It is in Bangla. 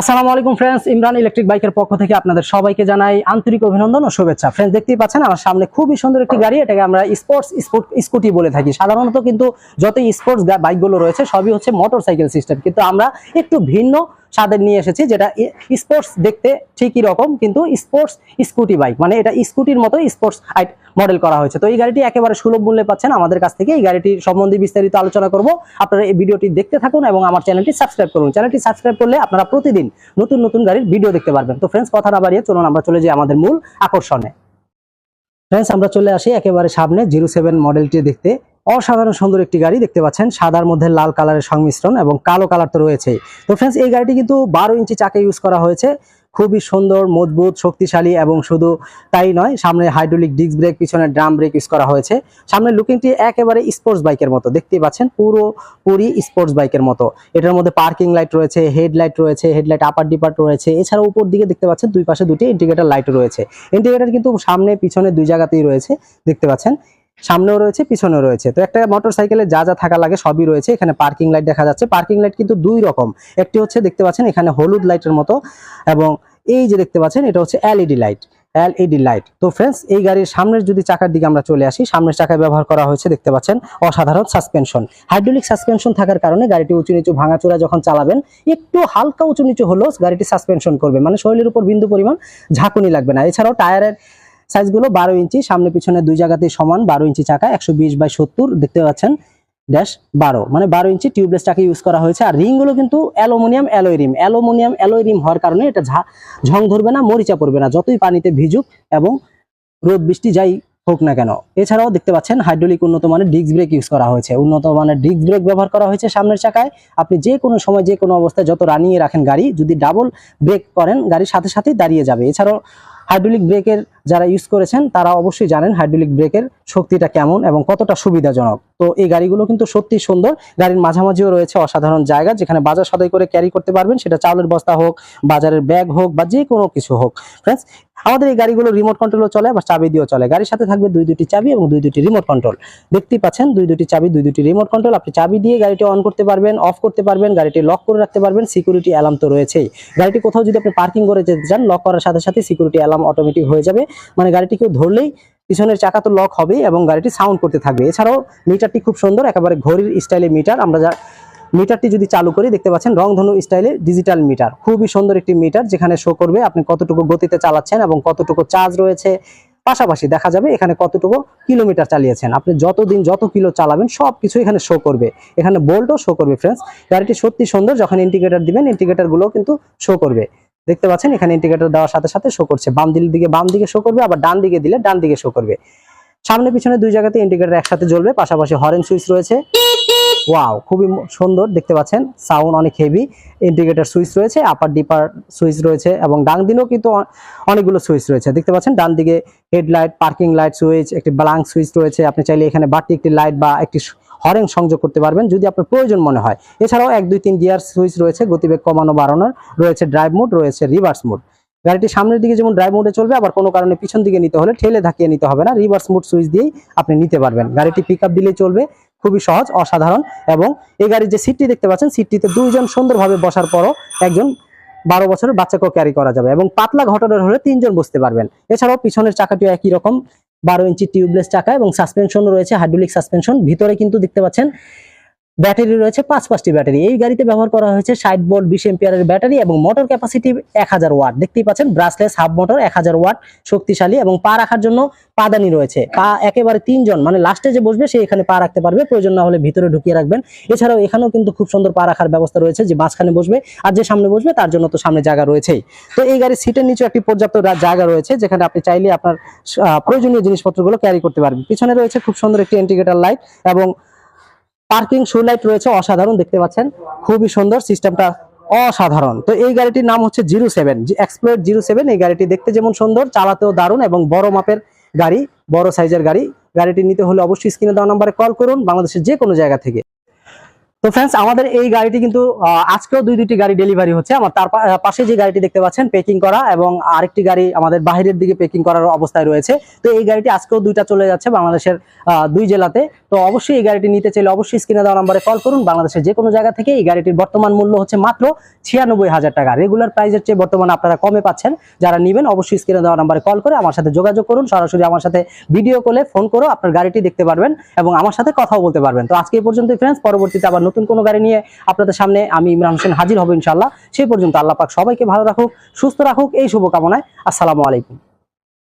আসসালামু আলাইকুম ফ্রেন্ডস ইমরান ইলেকট্রিক বাইকের পক্ষ থেকে আপনাদের সবাইকে জানাই আন্তরিক অভিনন্দন ও শুভেচ্ছা। ফ্রেন্ডস দেখতেই পাচ্ছেন আমার সামনে খুবই সুন্দর একটি গাড়ি, এটাকে আমরা স্পোর্টস স্কুটি বলে থাকি। সাধারণত কিন্তু যতই স্পোর্টস বাইকগুলো রয়েছে, সবই হচ্ছে মোটরসাইকেল সিস্টেম কিন্তু আমরা একটু ভিন্ন স্বাদের নিয়ে এসেছি, যেটা স্পোর্টস দেখতে ঠিকই রকম, কিন্তু স্পোর্টস স্কুটি বাইক মানে এটা স্কুটির মতো স্পোর্টস আইট মডেল করা হয়েছে। তো এই গাড়িটি একেবারে সুলভ মূল্যে পাচ্ছেন। আমাদের কাছ থেকে এই গাড়িটির সম্বন্ধে বিস্তারিত আলোচনা করব। আপনারা এই ভিডিওটি দেখতে থাকুন এবং আমার চ্যানেলটি সাবস্ক্রাইব করুন। চ্যানেলটি সাবস্ক্রাইব করলে আপনারা প্রতিদিন নতুন নতুন গাড়ির ভিডিও দেখতে পারবেন। তো ফ্রেন্ডস কথা না বাড়িয়ে চলুন, আমরা চলে যাই আমাদের মূল আকর্ষণে। ফ্রেন্ডস আমরা চলে আসি একেবারে সামনে জিরো সেভেন মডেলটি দেখতে। অসাধারণ সুন্দর একটি গাড়ি দেখতে পাচ্ছেন। সাদার মধ্যে লাল কালারের সংমিশ্রণ এবং কালো কালার তো রয়েছেই তো ফ্রেন্ডস এই গাড়িটি কিন্তু বারো ইঞ্চি চাকে ইউজ করা হয়েছে। খুবই সুন্দর, মজবুত, শক্তিশালী এবং শুধু তাই নয়, সামনে হাইড্রোলিক ডিস্ক ব্রেক পিছনে ড্রাম ব্রেক ইউজ করা হয়েছে। সামনে লুকিংটি একেবারে স্পোর্টস বাইকের মতো। দেখতেই পাচ্ছেন, পুরো পুরি স্পোর্টস বাইকের মতো। এটার মধ্যে পার্কিং লাইট রয়েছে হেডলাইট রয়েছে হেডলাইট আপার ডিপার রয়েছে। এছাড়া উপর দিকে দেখতে পাচ্ছেন, দুই পাশে দুটি ইন্ডিকেটার লাইট রয়েছে। ইন্ডিকেটার কিন্তু সামনে, পিছনে দুই জায়গাতেই রয়েছে। দেখতে পাচ্ছেন সামনেও রয়েছে, পিছনেও রয়েছে। তো একটা মোটর সাইকেলে যা যা থাকা লাগে সবই রয়েছে। এখানে পার্কিং লাইট দেখা যাচ্ছে। পার্কিং লাইট কিন্তু দুই রকম। একটি হচ্ছে দেখতে পাচ্ছেন এখানে হলুদ লাইটের মতো এবং এই যে দেখতে পাচ্ছেন এটা হচ্ছে এলইডি লাইট এলইডি লাইট তো ফ্রেন্ডস এই গাড়ির সামনের যদি চাকার দিকে আমরা চলে আসি, সামনের চাকায় ব্যবহার করা হয়েছে দেখতে পাচ্ছেন অসাধারণ সাসপেনশন হাইড্রোলিক সাসপেনশন থাকার কারণে গাড়িটি উঁচু নিচু ভাঙাচোরা যখন চালাবেন, একটু হালকা উঁচু নিচু হলেও গাড়িটি সাসপেনশন করবে। মানে শরীরের উপর বিন্দু পরিমাণ ঝাঁকুনি লাগবে না। এছাড়াও টায়ারের সাইজগুলো বারো ইঞ্চি, সামনে পিছনে দুই জায়গাতেই সমান, বারো ইঞ্চি চাকা, একশো বিশ বাই সত্তর, দেখতে পাচ্ছেন ড্যাশ বারো। মানে বারো ইঞ্চি টিউবলেস চাকা ইউজ করা হয়েছে, আর রিংগুলো কিন্তু aluminium, alloy rim. Aluminium, alloy rim হওয়ার কারণে এটা ঝা- ঝং ধরবে না, মরিচা পড়বে না, যতই পানিতে ভিজুক এবং রোদ, বৃষ্টি যাই হোক না কেন। এছাড়াও দেখতে পাচ্ছেন হাইড্রোলিক উন্নত মানের ডিস্ক ব্রেক ইউজ করা হয়েছে। উন্নত মানের ডিস্ক ব্রেক ব্যবহার করা হয়েছে সামনের চাকায়। আপনি যে কোনো সময় যে কোনো অবস্থায় যত রানিয়ে রাখেন গাড়ি, যদি ডাবল ব্রেক করেন গাড়ির সাথে সাথেই দাঁড়িয়ে যাবে। এছাড়াও হাইড্রোলিক ব্রেকের যারা ইউজ করেছেন, তারা অবশ্যই জানেন হাইড্রোলিক ব্রেকের শক্তিটা কেমন এবং কতটা সুবিধাজনক। তো এই গাড়িগুলো কিন্তু সত্যি সুন্দর। গাড়ির মাঝামাঝিও রয়েছে অসাধারণ জায়গা, যেখানে বাজার সদাই করে ক্যারি করতে পারবেন। সেটা চাউলের বস্তা হোক, বাজারের ব্যাগ হোক বা যে কোনো কিছু হোক। ফ্রেন্ডস আমাদের এই গাড়িগুলো রিমোট কন্ট্রোলও চলে, আবার চাবি দিয়েও চলে। গাড়ির সাথে থাকবে দুই দুটি চাবি এবং দুই দুটি রিমোট কন্ট্রোল দেখতেই পাচ্ছেন, দুই দুটি চাবি, দুই দুটি রিমোট কন্ট্রোল আপনি চাবি দিয়ে গাড়িটি অন করতে পারবেন অফ করতে পারবেন, গাড়িটি লক করে রাখতে পারবেন সিকিউরিটি অ্যালার্ম তো রয়েছেই। গাড়িটি কোথাও যদি আপনি পার্কিং করে যেতে চান লক করার সাথে সাথে সিকিউরিটি অ্যালার্ম অটোমেটিক হয়ে যাবে। মানে গাড়িটি কেউ ধরলেই পিছনের চাকা তো লক হবে এবং গাড়িটি সাউন্ড করতে থাকবে। এছাড়াও মিটারটি খুব সুন্দর, একেবারে ঘড়ির স্টাইলে মিটার আমরা যা মিটারটি যদি চালু করি, দেখতে পাচ্ছেন রংধনু স্টাইলে ডিজিটাল মিটার খুবই সুন্দর একটি মিটার যেখানে শো করবে আপনি কতটুকু গতিতে চালাচ্ছেন এবং কতটুকু চার্জ রয়েছে। পাশাপাশি দেখা যাবে এখানে কতটুকু কিলোমিটার চালিয়েছেন। আপনি যতদিন যত কিলো চালাবেন সব কিছু এখানে শো করবে। এখানে বোল্টও শো করবে ফ্রেন্ডস গাড়িটি সত্যি সুন্দর, যখন ইন্ডিকেটার দিবেন ইন্ডিকেটারগুলো কিন্তু শো করবে। দেখতে পাচ্ছেন এখানে ইন্ডিকেটর দেওয়ার সাথে সাথে শো করছে। বাম দিল দিকে বাম দিকে শো করবে, আবার ডান দিকে দিলে ডান দিকে শো করবে। সামনে পিছনে দুই জায়গাতে ইন্ডিকেটর একসাথে জ্বলবে, পাশাপাশি হরেন সুইচ রয়েছে। ওয়াও খুবই সুন্দর, দেখতে পাচ্ছেন? সাউন্ড অনেক হেভি ইন্ডিকেটর সুইচ রয়েছে আপার ডিপার সুইচ রয়েছে, এবং ডান দিকেও কিন্তু অনেকগুলো সুইচ রয়েছে। দেখতে পাচ্ছেন? ডান দিকে হেডলাইট পার্কিং লাইট সুইচ একটি ব্লাঙ্ক সুইচ রয়েছে। আপনি চাইলে এখানে বাড়তি একটি লাইট বা একটি হরেন সংযোগ করতে পারবেন, যদি আপনার প্রয়োজন মনে হয়। এছাড়াও এক, দুই, তিন গিয়ার সুইচ রয়েছে, গতিবেগ কমানো, বাড়ানোর, রয়েছে ড্রাইভ মোড রয়েছে রিভার্স মোড গাড়িটি সামনের দিকে যেমন ড্রাইভ মোডে চলবে, আবার কোনো কারণে পিছন দিকে নিতে হলে ঠেলে ধাকিয়ে নিতে হবে না রিভার্স মোড সুইচ দিয়েই আপনি নিতে পারবেন। গাড়িটি পিক আপ দিলেই চলবে খুবই সহজ, অসাধারণ এবং এই গাড়ির যে সিটটি দেখতে পাচ্ছেন সিটটিতে দুইজন সুন্দরভাবে বসার পরও একজন বারো বছরের বাচ্চাকেও ক্যারি করা যাবে এবং পাতলা ঘটনার হলে তিনজন বসতে পারবেন। এছাড়াও পিছনের চাকাটিও একই রকম, বারো ইঞ্চি টিউবলেস চাকা এবং সাসপেনশনও রয়েছে হাইড্রোলিক সাসপেনশন ভিতরে কিন্তু দেখতে পাচ্ছেন ব্যাটারি রয়েছে পাঁচ পাঁচটি ব্যাটারি। এই গাড়িতে ব্যবহার করা হয়েছে ষাট ভোল্ট, বিশ এম্পিয়ারের ব্যাটারি এবং মোটর ক্যাপাসিটি এক হাজার ওয়াট। দেখতেই পাচ্ছেন ব্রাসলেস হাফ মোটর এক হাজার ওয়াট, শক্তিশালী এবং পা রাখার জন্য পাদানি রয়েছে। পা একেবারে তিনজন মানে লাস্টে যে বসবে সে এখানে পা রাখতে পারবে, প্রয়োজন না হলে ভিতরে ঢুকিয়ে রাখবেন। এছাড়াও এখানেও কিন্তু খুব সুন্দর পা রাখার ব্যবস্থা রয়েছে, যে মাঝখানে বসবে আর যে সামনে বসবে তার জন্য তো সামনে জায়গা রয়েছেই। তো এই গাড়ির সিটের নিচে একটি পর্যাপ্ত জায়গা রয়েছে, যেখানে আপনি চাইলে আপনার প্রয়োজনীয় জিনিসপত্রগুলো ক্যারি করতে পারবেন। পিছনে রয়েছে খুব সুন্দর একটি ইন্ডিকেটর লাইট এবং পার্কিং শু লাইট রয়েছে, অসাধারণ দেখতে পাচ্ছেন। খুবই সুন্দর সিস্টেমটা, অসাধারণ। তো এই গাড়িটির নাম হচ্ছে zero seven explore zero seven. এই গাড়িটি দেখতে যেমন সুন্দর, চালাতেও দারুণ এবং বড় মাপের গাড়ি, বড় সাইজের গাড়ি। গাড়িটি নিতে হলে অবশ্যই স্ক্রিনে দেওয়া নাম্বারে কল করুন, বাংলাদেশের যে কোনো জায়গা থেকে। তো ফ্রেন্ডস আমাদের এই গাড়িটি কিন্তু আজকেও দুই দুইটি গাড়ি ডেলিভারি হচ্ছে। আমার তার পাশে যে গাড়িটি দেখতে পাচ্ছেন পেকিং করা এবং আরেকটি গাড়ি আমাদের বাহিরের দিকে পেকিং করার অবস্থায় রয়েছে। তো এই গাড়িটি আজকেও দুইটা চলে যাচ্ছে বাংলাদেশের দুই জেলাতে। তো অবশ্যই এই গাড়িটি নিতে চাইলে অবশ্যই স্ক্রিনে দেওয়া নাম্বারে কল করুন। বাংলাদেশের যে কোনো জায়গা থেকে এই গাড়িটির বর্তমান মূল্য হচ্ছে মাত্র ছিয়ানব্বই হাজার টাকা। রেগুলার প্রাইসের চেয়ে বর্তমানে আপনারা কমে পাচ্ছেন। যারা নেবেন, অবশ্যই স্ক্রিনে দেওয়া নাম্বারে কল করে আমার সাথে যোগাযোগ করুন। সরাসরি আমার সাথে ভিডিও কলে ফোন করে আপনার গাড়িটি দেখতে পারবেন এবং আমার সাথে কথাও বলতে পারবেন। তো আজকে এই পর্যন্ত ফ্রেন্ডস পরবর্তীতে আবার নতুন কোনো গাড়ি নিয়ে আপনাদের সামনে আমি ইমরান হোসেন হাজির হব ইনশাল্লাহ সেই পর্যন্ত আল্লাহ পাক সবাইকে ভালো রাখুক, সুস্থ রাখুক, এই শুভকামনায় আসসালামু আলাইকুম।